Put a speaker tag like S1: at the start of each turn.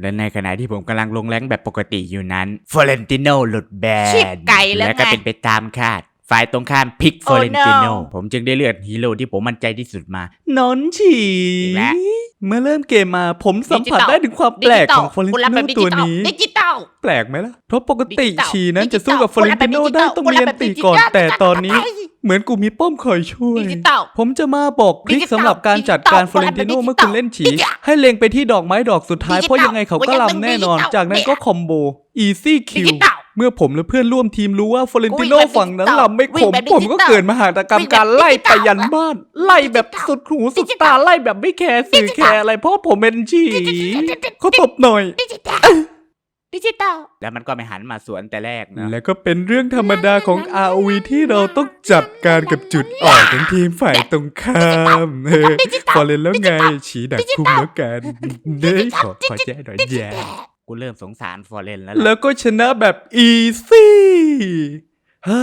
S1: และในขณะที่ผมกำลังลงแรงแบบปกติอยู่นั้นฟอเรนติโนหลุดแบ
S2: ชิบ
S1: น
S2: ไก่แล้ว
S1: และก็
S2: ไง
S1: เป็นไปตามคาด ฝ่ายตรงข้ามพิกฟ
S2: Oh
S1: อเรนติโน
S2: no
S1: ผมจึงได้เลือกฮีโร่ที่ผมมั่นใจที่สุดมา
S3: นอนฉี
S1: อีกแล้ว
S3: เมื่อเริ่มเกมมาผมสัมผัส
S2: ดิจิตอล
S3: ได้ถึงความแปลกของฟอเรน
S2: กู
S3: ติ
S2: รับ
S3: โน
S2: แบบดิ
S3: ตั
S2: จิ
S3: ว
S2: ตอล
S3: นี้
S2: ดิจิตอล
S3: แปลกไหมล่ะ เพราะปกติ
S2: ดิจิตอล
S3: ฉีนั้นจะ
S2: ดิจิตอล
S3: สู้กับฟอเรนติโน
S2: กูรับแบบ
S3: ได้
S2: ดิจิตอล
S3: ต้อง
S2: กู
S3: เรี
S2: รั
S3: ย
S2: บ
S3: น
S2: แบบ
S3: ตี
S2: ดิจิตอล
S3: ก่อนแต่ตอนนี้
S2: ดิจิตอล
S3: เหมือนกูมีป้อมคอยช่วย
S2: ดิจิตอล
S3: ผมจะมาบอกทริค
S2: ดิจิตอล
S3: สำหรับการจัดการ
S2: ดิจิตอล
S3: ฟอเรนติโน
S2: ดิจิตอล
S3: เมื่อคุณเล่นฉี
S2: ดิจิตอล
S3: ให้เล็งไปที่ดอกไม้ดอกสุดท้าย
S2: ดิจิตอล
S3: เพราะยังไงเขาก็ลำแน่นอน
S2: ดิจิตอล
S3: จากนั้นก็คอมโบ easy
S2: ดิ
S3: kill
S2: จิตอล
S3: เมื่อผมและเพื่อนร่วมทีมรู้ว่าฟอเรนติโน
S2: วิ่งแบบ
S3: ฝั่งนั้น
S2: ดิจิตอล
S3: ลำไม่ค
S2: วิ่ง
S3: ม
S2: แบบ
S3: ผมก็
S2: ดิจิตอล
S3: เกิดมหาตกรรม
S2: วิ่งแบบ
S3: การไล่
S2: ดิจิต
S3: ไป
S2: อล
S3: ยันบ้าน ไล่แบบสุดหูสุด
S2: ดิจิตอล
S3: ตาไล่แบบไม่แคร์สื่อแคร์อะไรเพราะผมเป็นฉี
S2: ดิจิตอล
S3: เขาตบหน่อย
S2: ดิจิตอลดิจิตอล
S1: แล้วมันก็ไม่หันมาสวนแต่แรกนะ
S3: และก็เป็นเรื่องธรรมดาของ ROV ที่เราต้องจัดการกับจุดอ่อนของทีมฝ่ายตรงข้ามเออพอเล่นแล้วไง ฉีดักพุ่งแล้วกันเด้ยขอขอแจ้หน่อยแย่
S1: กูเริ่มสงสารฟอร์เรนแล้วล่ะ
S3: แล้วก็ชนะแบบ easy ฮ่า